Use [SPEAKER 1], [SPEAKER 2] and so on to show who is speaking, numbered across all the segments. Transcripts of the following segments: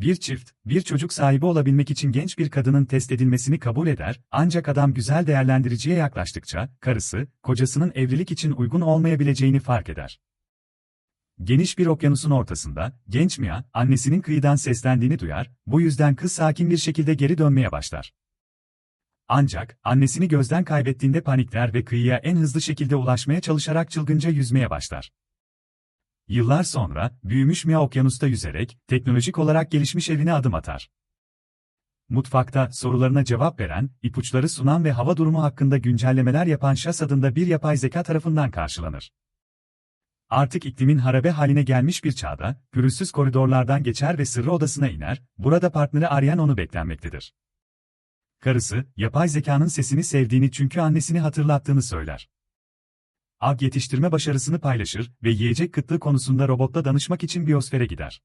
[SPEAKER 1] Bir çift, bir çocuk sahibi olabilmek için genç bir kadının test edilmesini kabul eder, ancak adam güzel değerlendiriciye yaklaştıkça, karısı, kocasının evlilik için uygun olmayabileceğini fark eder. Geniş bir okyanusun ortasında, genç Mia, annesinin kıyıdan seslendiğini duyar, bu yüzden kız sakin bir şekilde geri dönmeye başlar. Ancak, annesini gözden kaybettiğinde panikler ve kıyıya en hızlı şekilde ulaşmaya çalışarak çılgınca yüzmeye başlar. Yıllar sonra, büyümüş Mia okyanusta yüzerek, teknolojik olarak gelişmiş evine adım atar. Mutfakta sorularına cevap veren, ipuçları sunan ve hava durumu hakkında güncellemeler yapan Şas adında bir yapay zeka tarafından karşılanır. Artık iklimin harabe haline gelmiş bir çağda, pürüzsüz koridorlardan geçer ve sırrı odasına iner, burada partneri arayan onu beklenmektedir. Karısı, yapay zekanın sesini sevdiğini çünkü annesini hatırlattığını söyler. Ag yetiştirme başarısını paylaşır ve yiyecek kıtlığı konusunda robotla danışmak için biyosfere gider.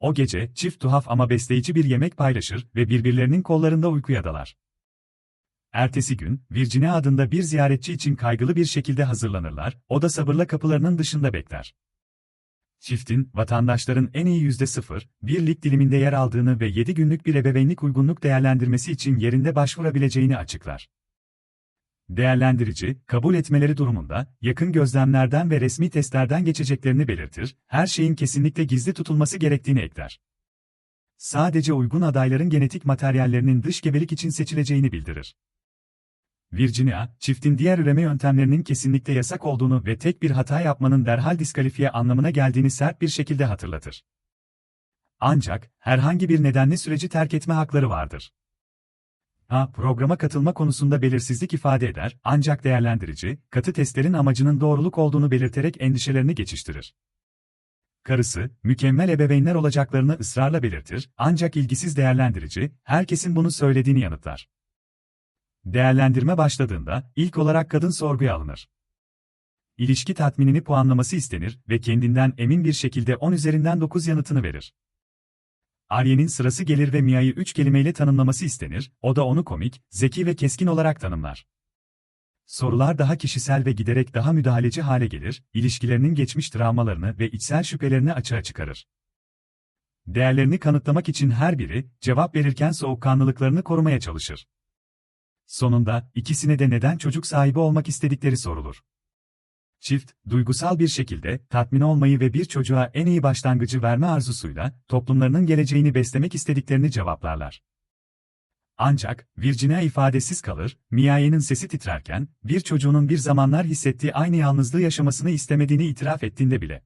[SPEAKER 1] O gece, çift tuhaf ama besleyici bir yemek paylaşır ve birbirlerinin kollarında uykuya dalar. Ertesi gün, Virginia adında bir ziyaretçi için kaygılı bir şekilde hazırlanırlar, o da sabırla kapılarının dışında bekler. Çiftin, vatandaşların en iyi yüzde sıfır, bir lig diliminde yer aldığını ve 7 günlük bir ebeveynlik uygunluk değerlendirmesi için yerinde başvurabileceğini açıklar. Değerlendirici, kabul etmeleri durumunda, yakın gözlemlerden ve resmi testlerden geçeceklerini belirtir, her şeyin kesinlikle gizli tutulması gerektiğini ekler. Sadece uygun adayların genetik materyallerinin dış gebelik için seçileceğini bildirir. Virginia, çiftin diğer üreme yöntemlerinin kesinlikle yasak olduğunu ve tek bir hata yapmanın derhal diskalifiye anlamına geldiğini sert bir şekilde hatırlatır. Ancak, herhangi bir nedenle süreci terk etme hakları vardır. A. Programa katılma konusunda belirsizlik ifade eder, ancak değerlendirici, katı testlerin amacının doğruluk olduğunu belirterek endişelerini geçiştirir. Karısı, mükemmel ebeveynler olacaklarını ısrarla belirtir, ancak ilgisiz değerlendirici, herkesin bunu söylediğini yanıtlar. Değerlendirme başladığında, ilk olarak kadın sorguya alınır. İlişki tatminini puanlaması istenir ve kendinden emin bir şekilde 10 üzerinden 9 yanıtını verir. Arye'nin sırası gelir ve Mia'yı üç kelimeyle tanımlaması istenir, o da onu komik, zeki ve keskin olarak tanımlar. Sorular daha kişisel ve giderek daha müdahaleci hale gelir, ilişkilerinin geçmiş travmalarını ve içsel şüphelerini açığa çıkarır. Değerlerini kanıtlamak için her biri, cevap verirken soğukkanlılıklarını korumaya çalışır. Sonunda, ikisine de neden çocuk sahibi olmak istedikleri sorulur. Çift, duygusal bir şekilde, tatmin olmayı ve bir çocuğa en iyi başlangıcı verme arzusuyla, toplumlarının geleceğini beslemek istediklerini cevaplarlar. Ancak, Virginia ifadesiz kalır, Miaye'nin sesi titrerken, bir çocuğunun bir zamanlar hissettiği aynı yalnızlığı yaşamasını istemediğini itiraf ettiğinde bile.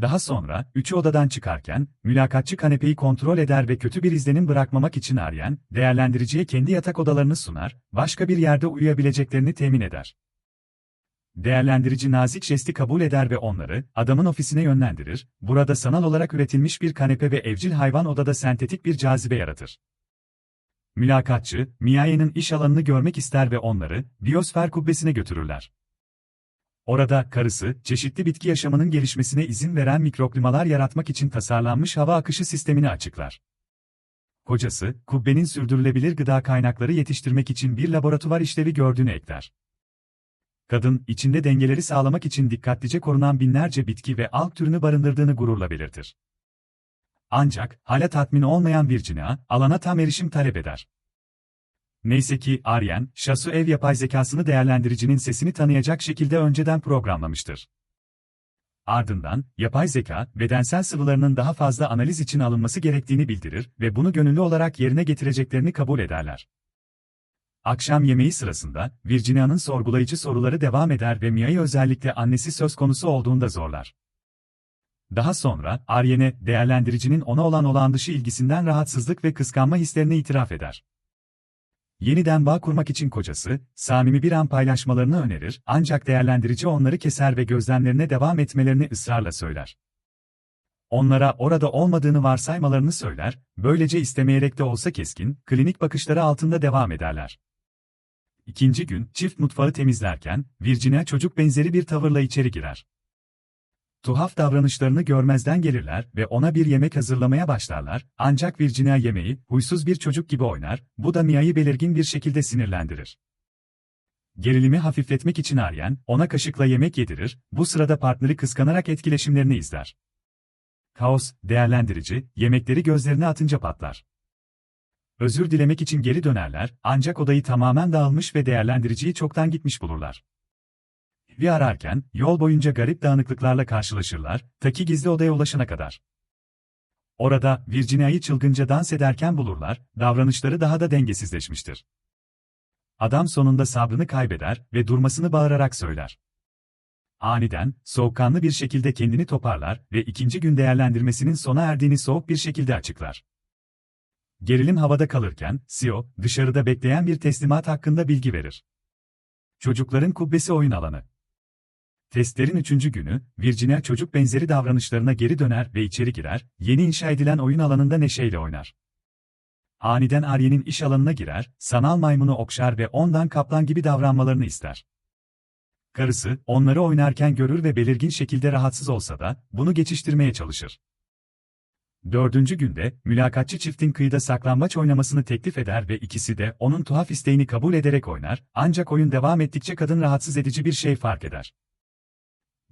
[SPEAKER 1] Daha sonra, üçü odadan çıkarken, mülakatçı kanepeyi kontrol eder ve kötü bir izlenim bırakmamak için arayan, değerlendiriciye kendi yatak odalarını sunar, başka bir yerde uyuyabileceklerini temin eder. Değerlendirici nazik jesti kabul eder ve onları, adamın ofisine yönlendirir, burada sanal olarak üretilmiş bir kanepe ve evcil hayvan odada sentetik bir cazibe yaratır. Mülakatçı, Miaye'nin iş alanını görmek ister ve onları, biyosfer kubbesine götürürler. Orada, karısı, çeşitli bitki yaşamının gelişmesine izin veren mikroklimalar yaratmak için tasarlanmış hava akışı sistemini açıklar. Kocası, kubbenin sürdürülebilir gıda kaynakları yetiştirmek için bir laboratuvar işlevi gördüğünü ekler. Kadın, içinde dengeleri sağlamak için dikkatlice korunan binlerce bitki ve alg türünü barındırdığını gururla belirtir. Ancak, hala tatmin olmayan Virginia, alana tam erişim talep eder. Neyse ki, Aryen, Shasu ev yapay zekasını değerlendiricinin sesini tanıyacak şekilde önceden programlamıştır. Ardından, yapay zeka, bedensel sıvılarının daha fazla analiz için alınması gerektiğini bildirir ve bunu gönüllü olarak yerine getireceklerini kabul ederler. Akşam yemeği sırasında, Virginia'nın sorgulayıcı soruları devam eder ve Mia'yı özellikle annesi söz konusu olduğunda zorlar. Daha sonra, Aryen'e, değerlendiricinin ona olan olağan dışı ilgisinden rahatsızlık ve kıskanma hislerini itiraf eder. Yeniden bağ kurmak için kocası, samimi bir an paylaşmalarını önerir, ancak değerlendirici onları keser ve gözlemlerine devam etmelerini ısrarla söyler. Onlara orada olmadığını varsaymalarını söyler, böylece istemeyerek de olsa keskin, klinik bakışları altında devam ederler. İkinci gün, çift mutfağı temizlerken, Virginia çocuk benzeri bir tavırla içeri girer. Tuhaf davranışlarını görmezden gelirler ve ona bir yemek hazırlamaya başlarlar, ancak Virginia yemeği, huysuz bir çocuk gibi oynar, bu da Mia'yı belirgin bir şekilde sinirlendirir. Gerilimi hafifletmek için Aryen, ona kaşıkla yemek yedirir, bu sırada partneri kıskanarak etkileşimlerini izler. Kaos, değerlendirici, yemekleri gözlerine atınca patlar. Özür dilemek için geri dönerler, ancak odayı tamamen dağılmış ve değerlendiriciyi çoktan gitmiş bulurlar. Bir ararken, yol boyunca garip dağınıklıklarla karşılaşırlar, ta gizli odaya ulaşana kadar. Orada, Virginia'yı çılgınca dans ederken bulurlar, davranışları daha da dengesizleşmiştir. Adam sonunda sabrını kaybeder ve durmasını bağırarak söyler. Aniden, soğukkanlı bir şekilde kendini toparlar ve ikinci gün değerlendirmesinin sona erdiğini soğuk bir şekilde açıklar. Gerilim havada kalırken, CEO, dışarıda bekleyen bir teslimat hakkında bilgi verir. Çocukların kubbesi oyun alanı. Testlerin üçüncü günü, Virginia çocuk benzeri davranışlarına geri döner ve içeri girer, yeni inşa edilen oyun alanında neşeyle oynar. Aniden Arya'nın iş alanına girer, sanal maymunu okşar ve ondan kaplan gibi davranmalarını ister. Karısı, onları oynarken görür ve belirgin şekilde rahatsız olsa da, bunu geçiştirmeye çalışır. Dördüncü günde, mülakatçı çiftin kıyıda saklambaç oynamasını teklif eder ve ikisi de onun tuhaf isteğini kabul ederek oynar, ancak oyun devam ettikçe kadın rahatsız edici bir şey fark eder.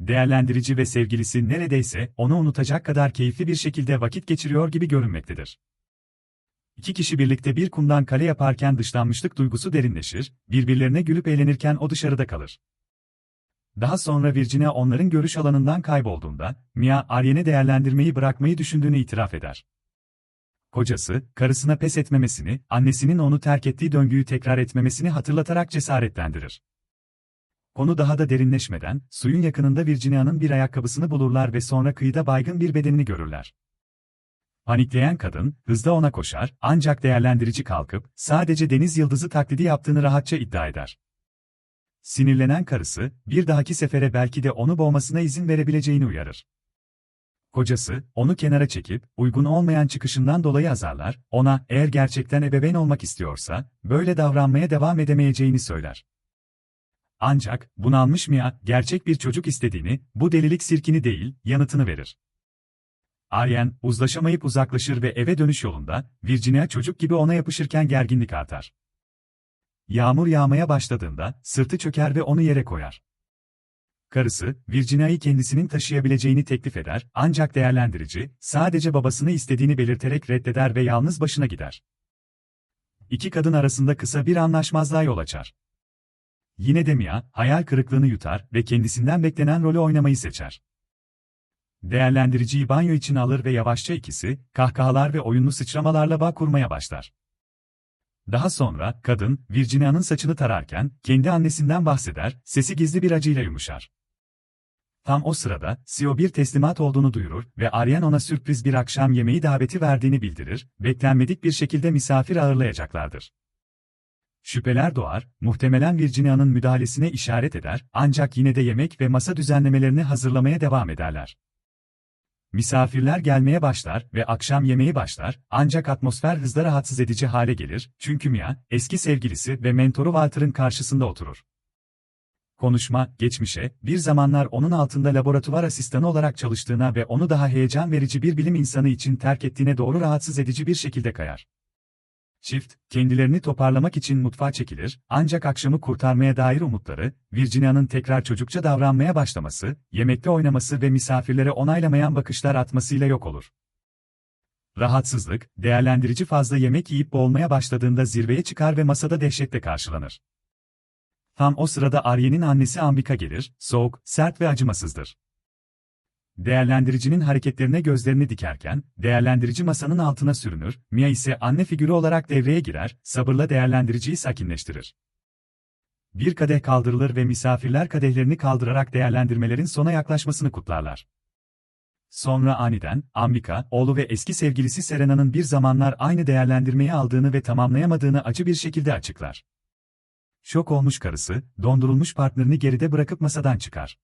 [SPEAKER 1] Değerlendirici ve sevgilisi neredeyse onu unutacak kadar keyifli bir şekilde vakit geçiriyor gibi görünmektedir. İki kişi birlikte bir kumdan kale yaparken dışlanmışlık duygusu derinleşir, birbirlerine gülüp eğlenirken o dışarıda kalır. Daha sonra Virginia onların görüş alanından kaybolduğunda, Mia, Arya'nı değerlendirmeyi bırakmayı düşündüğünü itiraf eder. Kocası, karısına pes etmemesini, annesinin onu terk ettiği döngüyü tekrar etmemesini hatırlatarak cesaretlendirir. Konu daha da derinleşmeden, suyun yakınında Virginia'nın bir ayakkabısını bulurlar ve sonra kıyıda baygın bir bedenini görürler. Panikleyen kadın, hızla ona koşar, ancak değerlendirici kalkıp, sadece deniz yıldızı taklidi yaptığını rahatça iddia eder. Sinirlenen karısı, bir dahaki sefere belki de onu boğmasına izin verebileceğini uyarır. Kocası, onu kenara çekip, uygun olmayan çıkışından dolayı azarlar, ona, eğer gerçekten ebeveyn olmak istiyorsa, böyle davranmaya devam edemeyeceğini söyler. Ancak, bunalmış Mia, gerçek bir çocuk istediğini, bu delilik sirkini değil, yanıtını verir. Aryen, uzlaşamayıp uzaklaşır ve eve dönüş yolunda, Virginia çocuk gibi ona yapışırken gerginlik artar. Yağmur yağmaya başladığında, sırtı çöker ve onu yere koyar. Karısı, Virginia'yı kendisinin taşıyabileceğini teklif eder, ancak değerlendirici, sadece babasını istediğini belirterek reddeder ve yalnız başına gider. İki kadın arasında kısa bir anlaşmazlığa yol açar. Yine de Mia, hayal kırıklığını yutar ve kendisinden beklenen rolü oynamayı seçer. Değerlendiriciyi banyo için alır ve yavaşça ikisi, kahkahalar ve oyunlu sıçramalarla bağ kurmaya başlar. Daha sonra, kadın, Virginia'nın saçını tararken, kendi annesinden bahseder, sesi gizli bir acıyla yumuşar. Tam o sırada, CEO bir teslimat olduğunu duyurur ve Aryan ona sürpriz bir akşam yemeği daveti verdiğini bildirir, beklenmedik bir şekilde misafir ağırlayacaklardır. Şüpheler doğar, muhtemelen Virginia'nın müdahalesine işaret eder, ancak yine de yemek ve masa düzenlemelerini hazırlamaya devam ederler. Misafirler gelmeye başlar ve akşam yemeği başlar, ancak atmosfer hızla rahatsız edici hale gelir, çünkü Mia, eski sevgilisi ve mentoru Walter'ın karşısında oturur. Konuşma, geçmişe, bir zamanlar onun altında laboratuvar asistanı olarak çalıştığına ve onu daha heyecan verici bir bilim insanı için terk ettiğine doğru rahatsız edici bir şekilde kayar. Çift, kendilerini toparlamak için mutfağa çekilir, ancak akşamı kurtarmaya dair umutları, Virginia'nın tekrar çocukça davranmaya başlaması, yemekte oynaması ve misafirlere onaylamayan bakışlar atmasıyla yok olur. Rahatsızlık, değerlendirici fazla yemek yiyip boğulmaya başladığında zirveye çıkar ve masada dehşetle karşılanır. Tam o sırada Aryen'in annesi Ambika gelir, soğuk, sert ve acımasızdır. Değerlendiricinin hareketlerine gözlerini dikerken, değerlendirici masanın altına sürünür, Mia ise anne figürü olarak devreye girer, sabırla değerlendiriciyi sakinleştirir. Bir kadeh kaldırılır ve misafirler kadehlerini kaldırarak değerlendirmelerin sona yaklaşmasını kutlarlar. Sonra aniden, Ambika, oğlu ve eski sevgilisi Serena'nın bir zamanlar aynı değerlendirmeyi aldığını ve tamamlayamadığını acı bir şekilde açıklar. Şok olmuş karısı, dondurulmuş partnerini geride bırakıp masadan çıkar.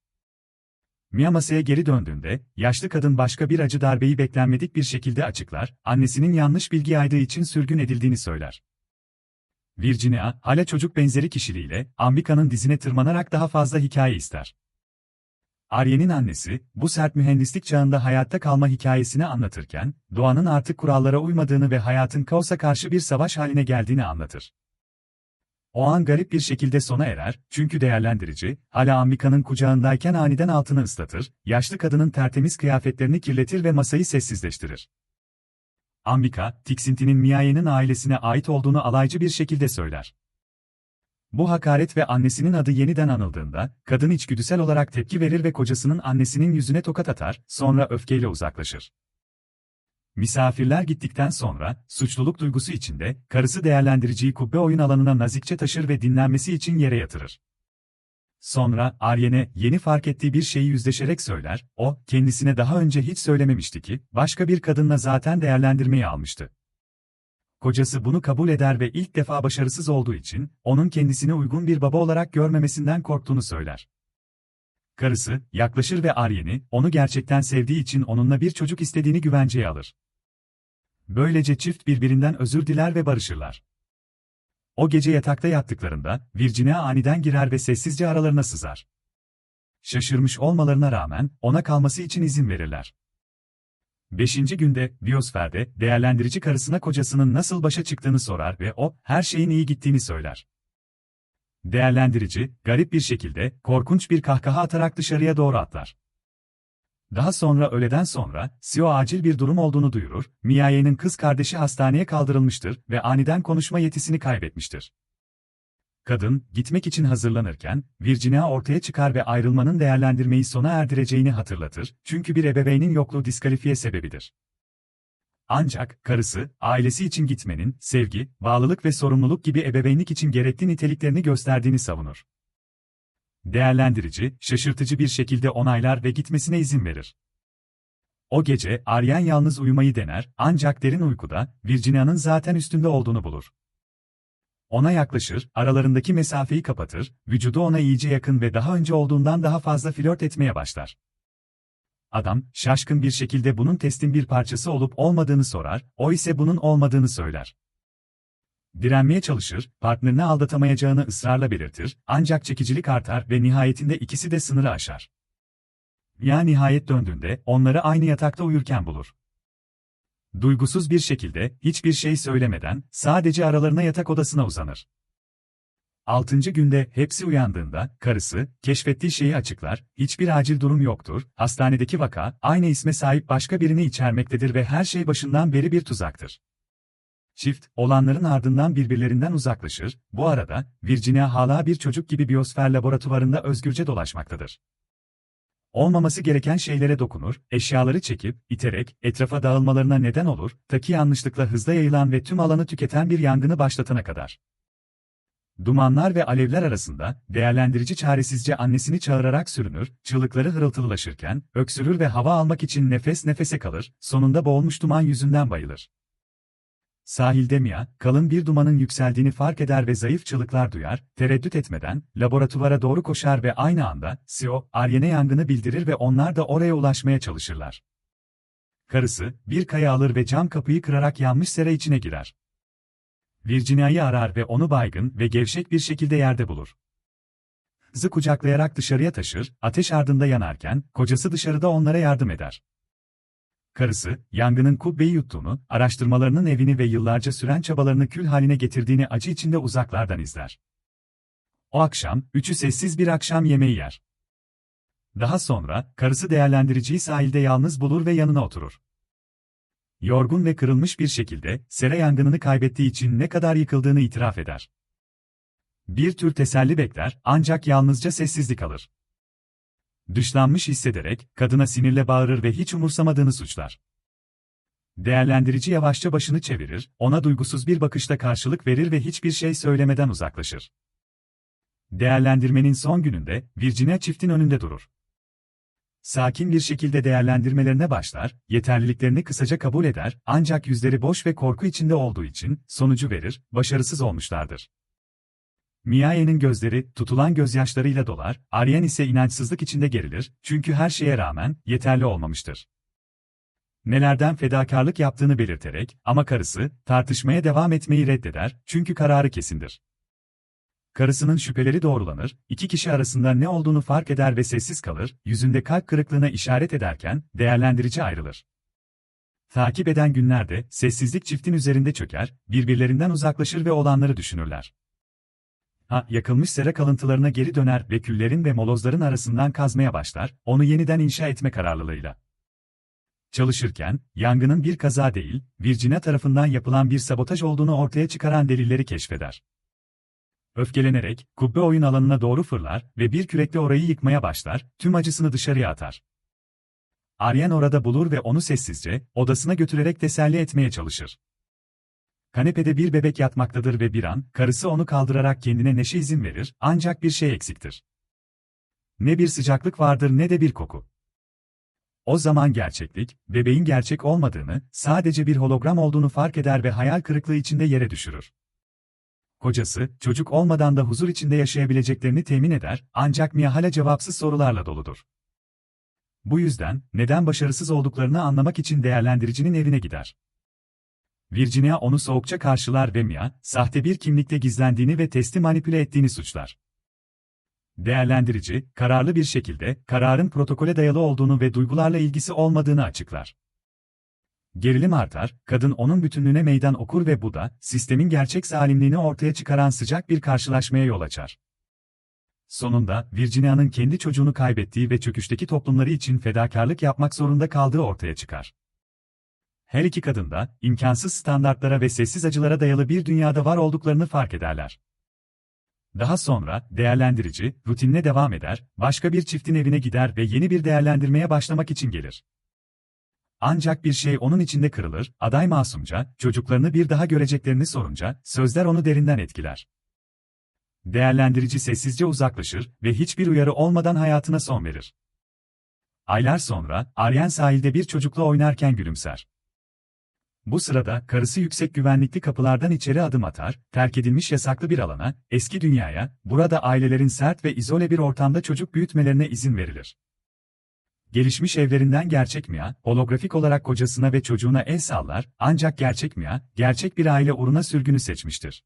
[SPEAKER 1] Mia masaya geri döndüğünde, yaşlı kadın başka bir acı darbeyi beklenmedik bir şekilde açıklar, annesinin yanlış bilgi yaydığı için sürgün edildiğini söyler. Virginia, hala çocuk benzeri kişiliğiyle, Ambika'nın dizine tırmanarak daha fazla hikaye ister. Aryen'in annesi, bu sert mühendislik çağında hayatta kalma hikayesini anlatırken, doğanın artık kurallara uymadığını ve hayatın kaosa karşı bir savaş haline geldiğini anlatır. O an garip bir şekilde sona erer, çünkü değerlendirici, hala Ambika'nın kucağındayken aniden altını ıslatır, yaşlı kadının tertemiz kıyafetlerini kirletir ve masayı sessizleştirir. Ambika, tiksintinin Miaye'nin ailesine ait olduğunu alaycı bir şekilde söyler. Bu hakaret ve annesinin adı yeniden anıldığında, kadın içgüdüsel olarak tepki verir ve kocasının annesinin yüzüne tokat atar, sonra öfkeyle uzaklaşır. Misafirler gittikten sonra, suçluluk duygusu içinde, karısı değerlendiriciyi kubbe oyun alanına nazikçe taşır ve dinlenmesi için yere yatırır. Sonra, Aryen'e yeni fark ettiği bir şeyi yüzleşerek söyler, o, kendisine daha önce hiç söylememişti ki, başka bir kadınla zaten değerlendirmeyi almıştı. Kocası bunu kabul eder ve ilk defa başarısız olduğu için, onun kendisine uygun bir baba olarak görmemesinden korktuğunu söyler. Karısı, yaklaşır ve Aryen'i, onu gerçekten sevdiği için onunla bir çocuk istediğini güvenceye alır. Böylece çift birbirinden özür diler ve barışırlar. O gece yatakta yattıklarında, Virginia aniden girer ve sessizce aralarına sızar. Şaşırmış olmalarına rağmen, ona kalması için izin verirler. Beşinci günde, Biosfer'de, değerlendirici karısına kocasının nasıl başa çıktığını sorar ve o, her şeyin iyi gittiğini söyler. Değerlendirici, garip bir şekilde, korkunç bir kahkaha atarak dışarıya doğru atlar. Daha sonra öğleden sonra, Sio acil bir durum olduğunu duyurur, Miaye'nin kız kardeşi hastaneye kaldırılmıştır ve aniden konuşma yetisini kaybetmiştir. Kadın, gitmek için hazırlanırken, Virginia ortaya çıkar ve ayrılmanın değerlendirmeyi sona erdireceğini hatırlatır, çünkü bir ebeveynin yokluğu diskalifiye sebebidir. Ancak, karısı, ailesi için gitmenin, sevgi, bağlılık ve sorumluluk gibi ebeveynlik için gerekli niteliklerini gösterdiğini savunur. Değerlendirici, şaşırtıcı bir şekilde onaylar ve gitmesine izin verir. O gece, Aryen yalnız uyumayı dener, ancak derin uykuda, Virginia'nın zaten üstünde olduğunu bulur. Ona yaklaşır, aralarındaki mesafeyi kapatır, vücudu ona iyice yakın ve daha önce olduğundan daha fazla flört etmeye başlar. Adam, şaşkın bir şekilde bunun testin bir parçası olup olmadığını sorar, o ise bunun olmadığını söyler. Direnmeye çalışır, partnerini aldatamayacağını ısrarla belirtir, ancak çekicilik artar ve nihayetinde ikisi de sınırı aşar. Ya nihayet döndüğünde, onları aynı yatakta uyurken bulur. Duygusuz bir şekilde, hiçbir şey söylemeden, sadece aralarına yatak odasına uzanır. Altıncı günde hepsi uyandığında, karısı, keşfettiği şeyi açıklar, hiçbir acil durum yoktur, hastanedeki vaka, aynı isme sahip başka birini içermektedir ve her şey başından beri bir tuzaktır. Çift, olanların ardından birbirlerinden uzaklaşır, bu arada, Virginia hala bir çocuk gibi biyosfer laboratuvarında özgürce dolaşmaktadır. Olmaması gereken şeylere dokunur, eşyaları çekip, iterek, etrafa dağılmalarına neden olur, taki yanlışlıkla hızla yayılan ve tüm alanı tüketen bir yangını başlatana kadar. Dumanlar ve alevler arasında, değerlendirici çaresizce annesini çağırarak sürünür, çığlıkları hırıltılılaşırken, öksürür ve hava almak için nefes nefese kalır, sonunda boğulmuş duman yüzünden bayılır. Sahilde Mia, kalın bir dumanın yükseldiğini fark eder ve zayıf çığlıklar duyar, tereddüt etmeden, laboratuvara doğru koşar ve aynı anda, Sio, Aryen'e yangını bildirir ve onlar da oraya ulaşmaya çalışırlar. Karısı, bir kaya alır ve cam kapıyı kırarak yanmış sera içine girer. Virginia'yı arar ve onu baygın ve gevşek bir şekilde yerde bulur. Kızı kucaklayarak dışarıya taşır, ateş ardında yanarken, kocası dışarıda onlara yardım eder. Karısı, yangının kubbeyi yuttuğunu, araştırmalarının evini ve yıllarca süren çabalarını kül haline getirdiğini acı içinde uzaklardan izler. O akşam, üçü sessiz bir akşam yemeği yer. Daha sonra, karısı değerlendiriciyi sahilde yalnız bulur ve yanına oturur. Yorgun ve kırılmış bir şekilde, sera yangınını kaybettiği için ne kadar yıkıldığını itiraf eder. Bir tür teselli bekler, ancak yalnızca sessizlik alır. Dışlanmış hissederek, kadına sinirle bağırır ve hiç umursamadığını suçlar. Değerlendirici yavaşça başını çevirir, ona duygusuz bir bakışla karşılık verir ve hiçbir şey söylemeden uzaklaşır. Değerlendirmenin son gününde, Virginia çiftin önünde durur. Sakin bir şekilde değerlendirmelerine başlar, yeterliliklerini kısaca kabul eder, ancak yüzleri boş ve korku içinde olduğu için, sonucu verir, başarısız olmuşlardır. Miaye'nin gözleri, tutulan gözyaşlarıyla dolar, Aryen ise inançsızlık içinde gerilir, çünkü her şeye rağmen, yeterli olmamıştır. Nelerden fedakarlık yaptığını belirterek, ama karısı, tartışmaya devam etmeyi reddeder, çünkü kararı kesindir. Karısının şüpheleri doğrulanır, iki kişi arasında ne olduğunu fark eder ve sessiz kalır, yüzünde kalp kırıklığına işaret ederken, değerlendirici ayrılır. Takip eden günlerde, sessizlik çiftin üzerinde çöker, birbirlerinden uzaklaşır ve olanları düşünürler. Ha, yakılmış sera kalıntılarına geri döner ve küllerin ve molozların arasından kazmaya başlar, onu yeniden inşa etme kararlılığıyla. Çalışırken, yangının bir kaza değil, Virginia tarafından yapılan bir sabotaj olduğunu ortaya çıkaran delilleri keşfeder. Öfkelenerek, kubbe oyun alanına doğru fırlar ve bir kürekle orayı yıkmaya başlar, tüm acısını dışarıya atar. Aryen orada bulur ve onu sessizce, odasına götürerek teselli etmeye çalışır. Kanepede bir bebek yatmaktadır ve bir an, karısı onu kaldırarak kendine neşe izin verir, ancak bir şey eksiktir. Ne bir sıcaklık vardır ne de bir koku. O zaman gerçeklik, bebeğin gerçek olmadığını, sadece bir hologram olduğunu fark eder ve hayal kırıklığı içinde yere düşürür. Kocası, çocuk olmadan da huzur içinde yaşayabileceklerini temin eder, ancak Mia hala cevapsız sorularla doludur. Bu yüzden, neden başarısız olduklarını anlamak için değerlendiricinin evine gider. Virginia onu soğukça karşılar ve Mia, sahte bir kimlikte gizlendiğini ve testi manipüle ettiğini suçlar. Değerlendirici, kararlı bir şekilde, kararın protokole dayalı olduğunu ve duygularla ilgisi olmadığını açıklar. Gerilim artar, kadın onun bütünlüğüne meydan okur ve bu da, sistemin gerçek zalimliğini ortaya çıkaran sıcak bir karşılaşmaya yol açar. Sonunda, Virginia'nın kendi çocuğunu kaybettiği ve çöküşteki toplumları için fedakarlık yapmak zorunda kaldığı ortaya çıkar. Her iki kadın da, imkansız standartlara ve sessiz acılara dayalı bir dünyada var olduklarını fark ederler. Daha sonra, değerlendirici, rutinine devam eder, başka bir çiftin evine gider ve yeni bir değerlendirmeye başlamak için gelir. Ancak bir şey onun içinde kırılır, aday masumca, çocuklarını bir daha göreceklerini sorunca, sözler onu derinden etkiler. Değerlendirici sessizce uzaklaşır ve hiçbir uyarı olmadan hayatına son verir. Aylar sonra, Aryen sahilde bir çocukla oynarken gülümser. Bu sırada karısı yüksek güvenlikli kapılardan içeri adım atar, terk edilmiş yasaklı bir alana, eski dünyaya, burada ailelerin sert ve izole bir ortamda çocuk büyütmelerine izin verilir. Gelişmiş evlerinden gerçek Mia, holografik olarak kocasına ve çocuğuna el sallar, ancak gerçek Mia, gerçek bir aile uğruna sürgünü seçmiştir.